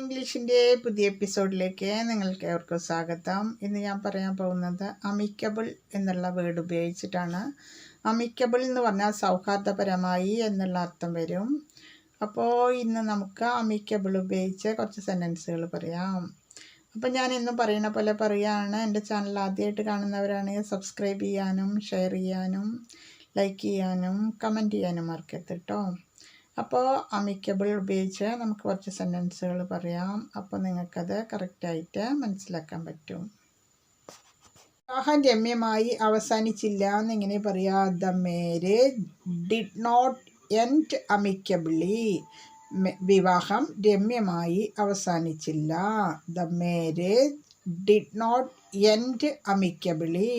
ഇംഗ്ലീഷിന്റെ പുതിയ എപ്പിസോഡിലേക്ക് നിങ്ങൾക്ക് ഏവർക്കും സ്വാഗതം. ഇന്ന് ഞാൻ പറയാൻ പോകുന്നത് അമിക്കബിൾ എന്നുള്ള വേർഡ് ഉപയോഗിച്ചിട്ടാണ്. അമിക്കബിൾ എന്ന് പറഞ്ഞാൽ സൗഹാർദ്ദപരമായി എന്നുള്ള അർത്ഥം വരും. അപ്പോൾ ഇന്ന് നമുക്ക് അമിക്കബിൾ ഉപയോഗിച്ച് കുറച്ച് സെന്റൻസുകൾ പറയാം. അപ്പോൾ ഞാൻ എന്നും പറയുന്ന പോലെ പറയുകയാണ്. എന്റെ ചാനൽ ആദ്യമായിട്ട് കാണുന്നവരാണെങ്കിൽ സബ്സ്ക്രൈബ് ചെയ്യാനും ഷെയർ ചെയ്യാനും ലൈക്ക് ചെയ്യാനും കമന്റ് ചെയ്യാനും മറക്കരുത് കേട്ടോ അപ്പോൾ അമിക്കബിൾ ഉപയോഗിച്ച് നമുക്ക് കുറച്ച് സെന്റൻസുകൾ പറയാം. അപ്പോൾ നിങ്ങൾക്കത് കറക്റ്റായിട്ട് മനസ്സിലാക്കാൻ പറ്റും. വിവാഹം രമ്യമായി അവസാനിച്ചില്ല എന്നിങ്ങനെ പറയാ the marriage did not end amicably വിവാഹം രമ്യമായി അവസാനിച്ചില്ല. The marriage did not end amicably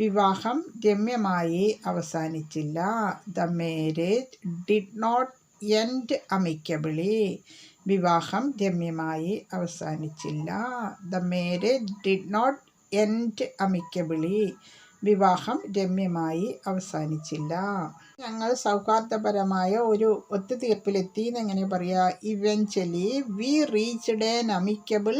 വിവാഹം രമ്യമായി അവസാനിച്ചില്ല. The marriage did not end amicably വിവാഹം രമ്യമായി അവസാനിച്ചില്ല. The marriage did not end amicably വിവാഹം രമ്യമായി അവസാനിച്ചില്ല. ഞങ്ങൾ സൗഹാർദ്ദപരമായ ഒരു ഒത്തുതീർപ്പിലെത്തി എന്നെങ്ങനെ പറയാ? Eventually we reached an amicable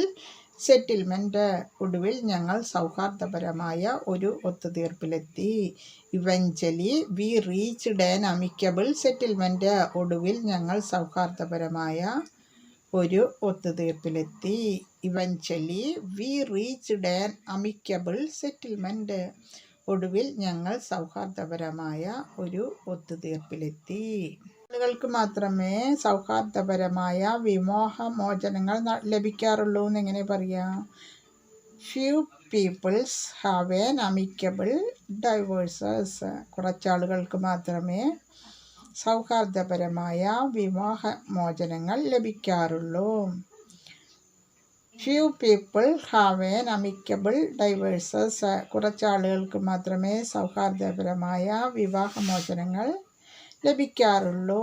settlement ഒടുവിൽ ഞങ്ങൾ സൗഹാർദ്ദപരമായ ഒരു ഒത്തുതീർപ്പിലെത്തി. Eventually we reach an amicable settlement ഒടുവിൽ ഞങ്ങൾ സൗഹാർദ്ദപരമായ ഒരു ഒത്തുതീർപ്പിലെത്തി. Eventually we reach an amicable settlement ഒടുവിൽ ഞങ്ങൾ സൗഹാർദ്ദപരമായ ഒരു ഒത്തുതീർപ്പിലെത്തി. ആളുകൾക്ക് മാത്രമേ സൗഹാർദ്ദപരമായ വിമോഹമോചനങ്ങൾ ലഭിക്കാറുള്ളൂ എന്നെങ്ങനെ പറയാം? Few peoples have an amicable divorces കുറച്ചാളുകൾക്ക് മാത്രമേ സൗഹാർദ്ദപരമായ വിമോഹമോചനങ്ങൾ ലഭിക്കാറുള്ളൂ. Few people have an amicable divorces കുറച്ചാളുകൾക്ക് മാത്രമേ സൗഹാർദ്ദപരമായ വിവാഹമോചനങ്ങൾ ലഭിക്കാറുള്ളൂ.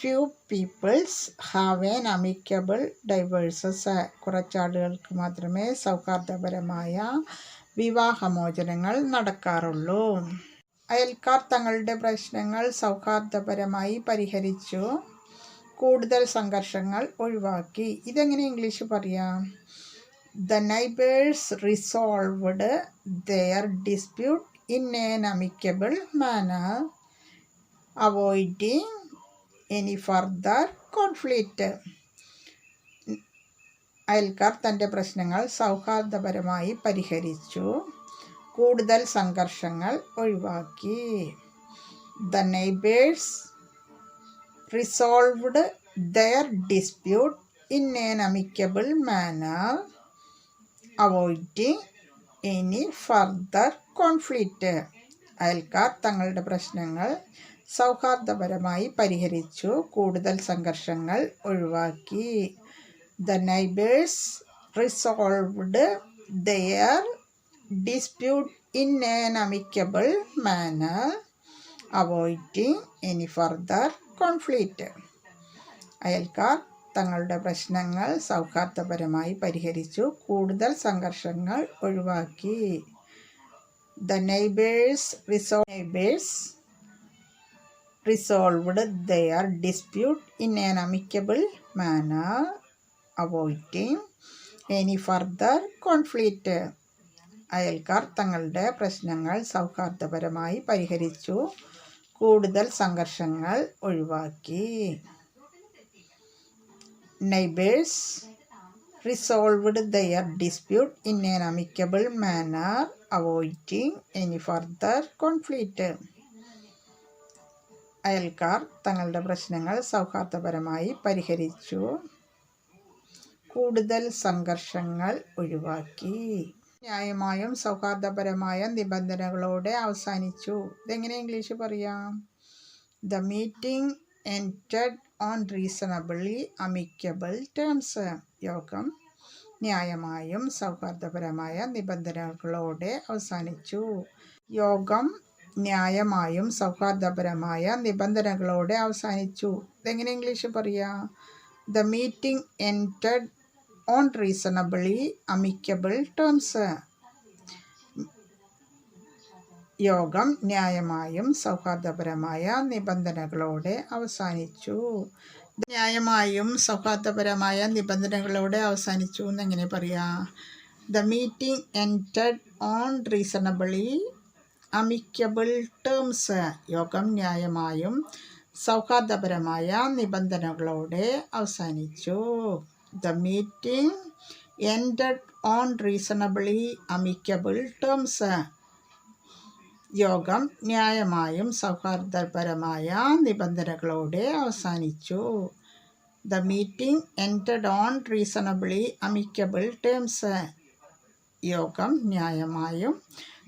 Few peoples have an amicable divorces കുറച്ചാളുകൾക്ക് മാത്രമേ സൗഹാർദ്ദപരമായ വിവാഹമോചനങ്ങൾ നടക്കാറുള്ളൂ. അയൽക്കാർ തങ്ങളുടെ പ്രശ്നങ്ങൾ സൗഹാർദ്ദപരമായി പരിഹരിച്ചു. കൂടുതൽ സംഘർഷങ്ങൾ ഒഴിവാക്കി. ഇതെങ്ങനെ ഇംഗ്ലീഷ് പറയാം? The neighbours resolved their dispute in an amicable manner avoiding any further conflict അയൽക്കാർ തന്റെ പ്രശ്നങ്ങൾ സൗഹാർദ്ദപരമായി പരിഹരിച്ചു. കൂടുതൽ സംഘർഷങ്ങൾ ഒഴിവാക്കി. The neighbours resolved their dispute in an amicable manner avoiding any further conflict അയൽക്കാർ തങ്ങളുടെ പ്രശ്നങ്ങൾ സൗഹാർദ്ദപരമായി പരിഹരിച്ചു കൂടുതൽ സംഘർഷങ്ങൾ ഒഴിവാക്കി the neighbours resolved their dispute in an amicable manner avoiding any further conflict അയൽക്കാർ തങ്ങളുടെ പ്രശ്നങ്ങൾ സൗഹാർദ്ദപരമായി പരിഹരിച്ചു കൂടുതൽ സംഘർഷങ്ങൾ ഒഴിവാക്കി the neighbours resolved neighbours resolved their dispute in an amicable manner, avoiding any further conflict. അയൽക്കാർ തങ്ങളുടെ പ്രശ്നങ്ങൾ സൗഹാർദ്ദപരമായി പരിഹരിച്ചു. കൂടുതൽ സംഘർഷങ്ങൾ ഒഴിവാക്കി. Neighbours resolved their dispute in an amicable manner avoiding any further conflict അയൽക്കാർ തങ്ങളുടെ പ്രശ്നങ്ങൾ സൗഹാർദ്ദപരമായി പരിഹരിച്ചു. കൂടുതൽ സംഘർഷങ്ങൾ ഒഴിവാക്കി. ന്യായമായും സൗഹാർദ്ദപരമായ നിബന്ധനകളോടെ അവസാനിച്ചു. ഇതെങ്ങനെ ഇംഗ്ലീഷ് പറയാം? The meeting ended on reasonably amicable terms. യോഗം ന്യായമായും സൗഹാർദ്ദപരമായ നിബന്ധനകളോടെ അവസാനിച്ചു. യോഗം ന്യായമായും സൗഹാർദ്ദപരമായ നിബന്ധനകളോടെ അവസാനിച്ചു. ഇതെങ്ങനെ ഇംഗ്ലീഷ് പറയാ? The meeting ended on reasonably amicable terms. യോഗം ന്യായമായും സൗഹാർദ്ദപരമായ നിബന്ധനകളോടെ അവസാനിച്ചു. ന്യായമായും സൗഹാർദ്ദപരമായ നിബന്ധനകളോടെ അവസാനിച്ചു എന്നെങ്ങനെ പറയാം? The meeting ended on reasonably amicable terms. യോഗം ന്യായമായും സൗഹാർദ്ദപരമായ നിബന്ധനകളോടെ അവസാനിച്ചു. The meeting ended on reasonably amicable terms. യോഗം ന്യായമായും സൗഹാർദ്ദപരമായ നിബന്ധനകളോടെ അവസാനിച്ചു. The meeting ended on reasonably amicable terms. യോഗം ന്യായമായും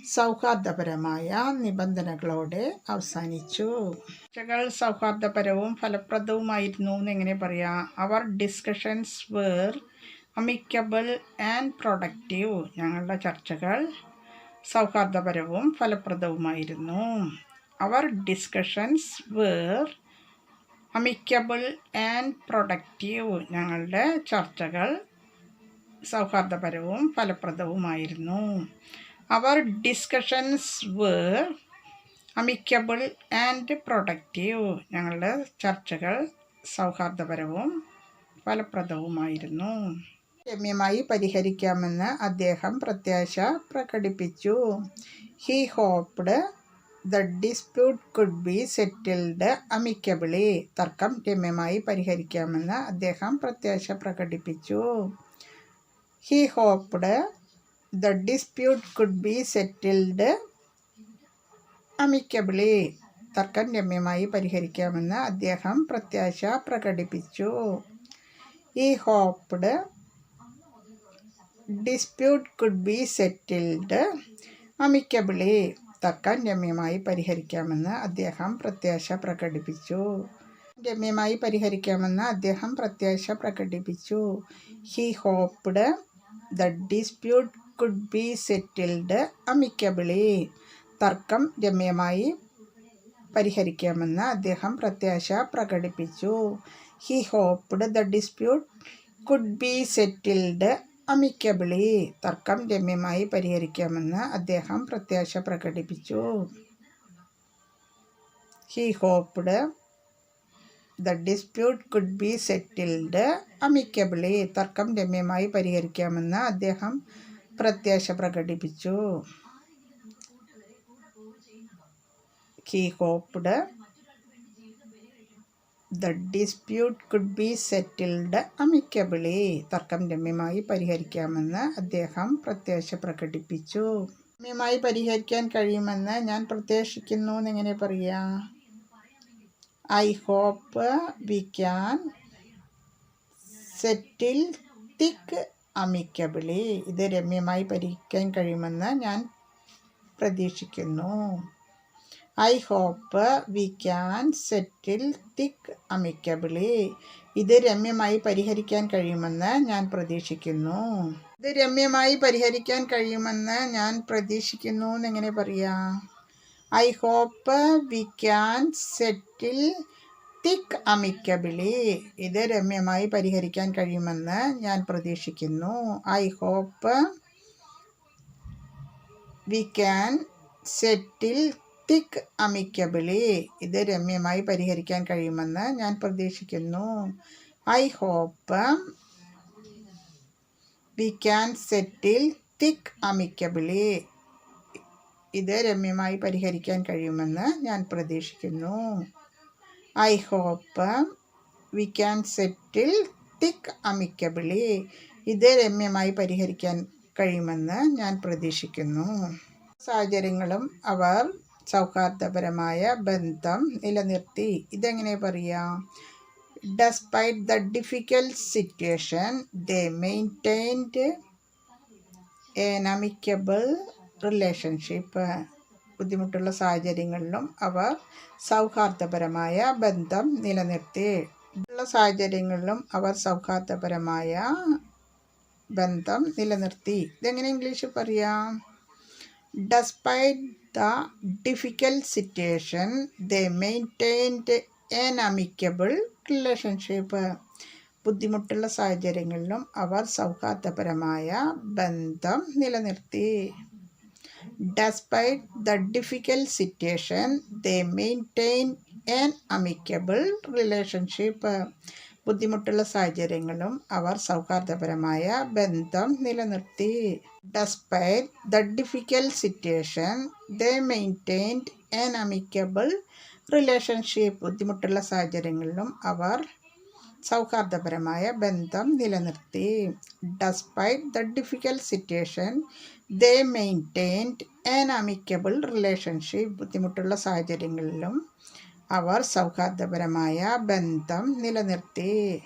സൗഹാർദ്ദപരമായ നിബന്ധനകളോടെ അവസാനിച്ചു. ചർച്ചകൾ സൗഹാർദ്ദപരവും ഫലപ്രദവുമായിരുന്നു എന്നെങ്ങനെ പറയാം? Our discussions were amicable and productive ഞങ്ങളുടെ ചർച്ചകൾ സൗഹാർദ്ദപരവും ഫലപ്രദവുമായിരുന്നു. Our discussions were amicable and productive ഞങ്ങളുടെ ചർച്ചകൾ സൗഹാർദ്ദപരവും ഫലപ്രദവുമായിരുന്നു. Our discussions were amicable and productive ഞങ്ങളുടെ ചർച്ചകൾ സൗഹാർദ്ദപരവും ഫലപ്രദവുമായിരുന്നു. രമ്യമായി പരിഹരിക്കാമെന്ന് അദ്ദേഹം പ്രത്യാശ പ്രകടിപ്പിച്ചു. He hoped the dispute could be settled amicably തർക്കം രമ്യമായി പരിഹരിക്കാമെന്ന് അദ്ദേഹം പ്രത്യാശ പ്രകടിപ്പിച്ചു. He hoped the dispute could be settled amicably തർക്കം രമ്യമായി പരിഹരിക്കാമെന്ന് അദ്ദേഹം പ്രത്യാശ പ്രകടിപ്പിച്ചു. He hoped dispute could be settled amicably തർക്കം രമ്യമായി പരിഹരിക്കാമെന്ന് അദ്ദേഹം പ്രത്യാശ പ്രകടിപ്പിച്ചു. രമ്യമായി പരിഹരിക്കാമെന്ന് അദ്ദേഹം പ്രത്യാശ പ്രകടിപ്പിച്ചു. He hoped the dispute could be settled amicably തർക്കം രമ്യമായി പരിഹരിക്കാമെന്ന് അദ്ദേഹം പ്രത്യാശ പ്രകടിപ്പിച്ചു. He hoped the dispute could be settled amicably തർക്കം രമ്യമായി പരിഹരിക്കാമെന്ന് അദ്ദേഹം പ്രത്യാശ പ്രകടിപ്പിച്ചു. He hoped the dispute could be settled amicably തർക്കം രമ്യമായി പരിഹരിക്കാമെന്ന് അദ്ദേഹം പ്രത്യാശ പ്രകടിപ്പിച്ചു. He hoped the dispute could be settled amicably തർക്കം രമ്യമായി പരിഹരിക്കാമെന്ന് അദ്ദേഹം പ്രത്യാശ പ്രകടിപ്പിച്ചു. രമ്യമായി പരിഹരിക്കാൻ കഴിയുമെന്ന് ഞാൻ പ്രത്യാശിക്കുന്നു എന്നെങ്ങനെ പറയാം. I hope we can settle this amicably ഇത് രമ്യമായി പരിഹരിക്കാൻ കഴിയുമെന്ന് ഞാൻ പ്രതീക്ഷിക്കുന്നു. I hope we can settle this amicably ഇത് രമ്യമായി പരിഹരിക്കാൻ കഴിയുമെന്ന് ഞാൻ പ്രതീക്ഷിക്കുന്നു. ഇത് രമ്യമായി പരിഹരിക്കാൻ കഴിയുമെന്ന് ഞാൻ പ്രതീക്ഷിക്കുന്നു എന്നെങ്ങനെ പറയാം. I hope we can settle this amicably. ഇത് രമ്യമായി പരിഹരിക്കാൻ കഴിയുമെന്ന് ഞാൻ പ്രതീക്ഷിക്കുന്നു. I hope we can settle this amicably. ഇത് രമ്യമായി പരിഹരിക്കാൻ കഴിയുമെന്ന് ഞാൻ പ്രതീക്ഷിക്കുന്നു. I hope we can settle this amicably. ഇത് രമ്യമായി പരിഹരിക്കാൻ കഴിയുമെന്ന് ഞാൻ പ്രതീക്ഷിക്കുന്നു. I hope we can settle this amicably ഇത് രമ്യമായി പരിഹരിക്കാൻ കഴിയുമെന്ന് ഞാൻ പ്രതീക്ഷിക്കുന്നു. സാഹചര്യങ്ങളും അവർ സൗഹാർദ്ദപരമായ ബന്ധം നിലനിർത്തി. ഇതെങ്ങനെ പറയാം? Despite the difficult situation they maintained an amicable relationship ബുദ്ധിമുട്ടുള്ള സാഹചര്യങ്ങളിലും അവർ സൗഹാർദ്ദപരമായ ബന്ധം നിലനിർത്തി. ഉള്ള സാഹചര്യങ്ങളിലും അവർ സൗഹാർദ്ദപരമായ ബന്ധം നിലനിർത്തി. ഇതെങ്ങനെ ഇംഗ്ലീഷിൽ പറയാം? Despite the difficult situation they maintained an amicable relationship ബുദ്ധിമുട്ടുള്ള സാഹചര്യങ്ങളിലും അവർ സൗഹാർദ്ദപരമായ ബന്ധം നിലനിർത്തി. Despite the difficult situation, they maintain an amicable relationship. ബുദ്ധിമുട്ടുള്ള സാഹചര്യങ്ങളും അവർ സൗഹാർദ്ദപരമായ ബന്ധം നിലനിർത്തി despite the difficult situation they maintained an amicable relationship ബുദ്ധിമുട്ടുള്ള സാഹചര്യങ്ങളിലും അവർ സൗഹാർദ്ദപരമായ ബന്ധം നിലനിർത്തി. Despite the difficult situation they maintained an amicable relationship ബുദ്ധിമുട്ടുള്ള സാഹചര്യങ്ങളിലും അവർ സൗഹാർദ്ദപരമായ ബന്ധം നിലനിർത്തി.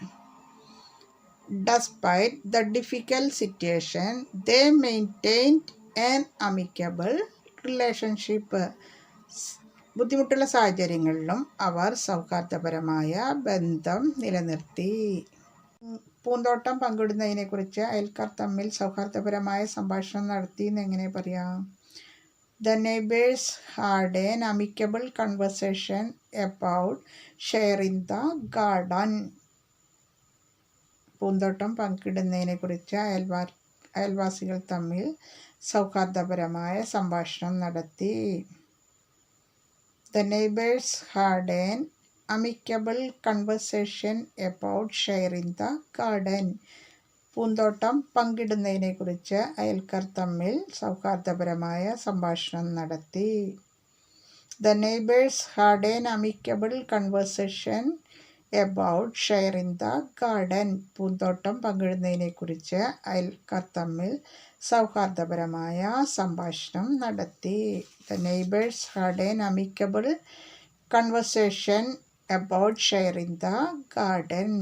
Despite the difficult situation they maintained an amicable relationship ബുദ്ധിമുട്ടുള്ള സാഹചര്യങ്ങളിലും അവർ സൗഹാർദ്ദപരമായ ബന്ധം നിലനിർത്തി. പൂന്തോട്ടം പങ്കിടുന്നതിനെക്കുറിച്ച് അയൽക്കാർ തമ്മിൽ സൗഹാർദ്ദപരമായ സംഭാഷണം നടത്തി എന്ന് എങ്ങനെ പറയാം? The neighbours had an amicable conversation about sharing the garden പൂന്തോട്ടം പങ്കിടുന്നതിനെക്കുറിച്ച് അയൽവാ അയൽവാസികൾ തമ്മിൽ സൗഹാർദ്ദപരമായ സംഭാഷണം നടത്തി. The neighbours had an amicable conversation about sharing the garden പൂന്തോട്ടം പങ്കിടുന്നതിനെക്കുറിച്ച് അയൽക്കാർ തമ്മിൽ സൗഹാർദ്ദപരമായ സംഭാഷണം നടത്തി. The neighbours had an amicable conversation about sharing the garden പൂന്തോട്ടം പങ്കിടുന്നതിനെക്കുറിച്ച് അയൽക്കാർ തമ്മിൽ സൗഹാർദ്ദപരമായ സംഭാഷണം നടത്തി. The neighbours had an amicable conversation about sharing the garden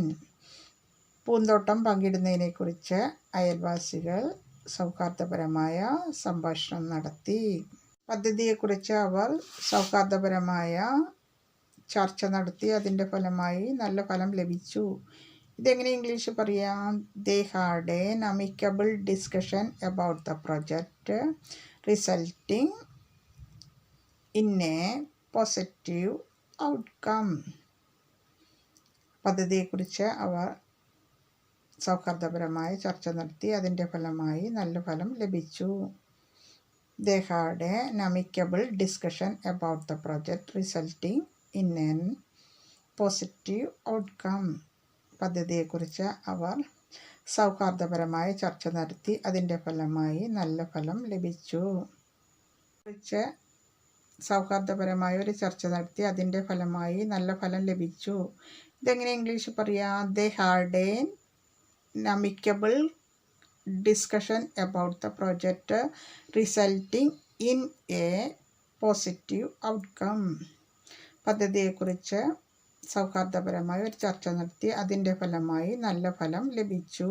പൂന്തോട്ടം പങ്കിടുന്നതിനെക്കുറിച്ച് അയൽവാസികൾ സൗഹാർദ്ദപരമായ സംഭാഷണം നടത്തി. പദ്ധതിയെക്കുറിച്ച് അവർ സൗഹാർദ്ദപരമായ ചർച്ച നടത്തി അതിന്റെ ഫലമായി നല്ല ഫലം ലഭിച്ചു. ഇതെങ്ങനെ ഇംഗ്ലീഷ് പറയാം? They had an amicable discussion about the project resulting in a positive outcome. പദ്ധതിയെക്കുറിച്ച് അവർ സൗഹാർദ്ദപരമായ ചർച്ച നടത്തി അതിന്റെ ഫലമായി നല്ല ഫലം ലഭിച്ചു. They had an amicable discussion about the project resulting in an positive outcome പദ്ധതിയെക്കുറിച്ച് അവർ സൗഹാർദ്ദപരമായ ചർച്ച നടത്തി. അതിന്റെ ഫലമായി നല്ല ഫലം ലഭിച്ചു. കുറിച്ച് സൗഹാർദ്ദപരമായ ഒരു ചർച്ച നടത്തി. അതിന്റെ ഫലമായി നല്ല ഫലം ലഭിച്ചു. ഇതെങ്ങനെ ഇംഗ്ലീഷ് പറയാം? They had an amicable discussion about the project resulting in a positive outcome പദ്ധതിയെക്കുറിച്ച് സൗഹാർദ്ദപരമായ ഒരു ചർച്ച നടത്തി. അതിന്റെ ഫലമായി നല്ല ഫലം ലഭിച്ചു.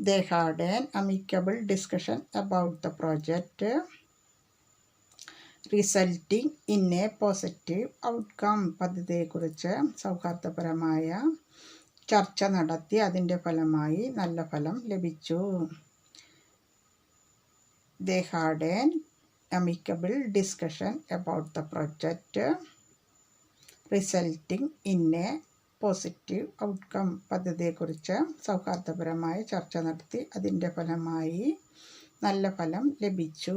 They had an amicable discussion about the project. Resulting in a positive outcome. പദ്ധതിയെക്കുറിച്ച് സൗഹാർദ്ദപരമായ ചർച്ച നടത്തി. അതിന്റെ ഫലമായി നല്ല ഫലം ലഭിച്ചു. They had an amicable discussion about the project. Resulting in a positive outcome പദ്ധതിയെക്കുറിച്ച് സൗഹാർദ്ദപരമായ ചർച്ച നടത്തി. അതിന്റെ ഫലമായി നല്ല ഫലം ലഭിച്ചു.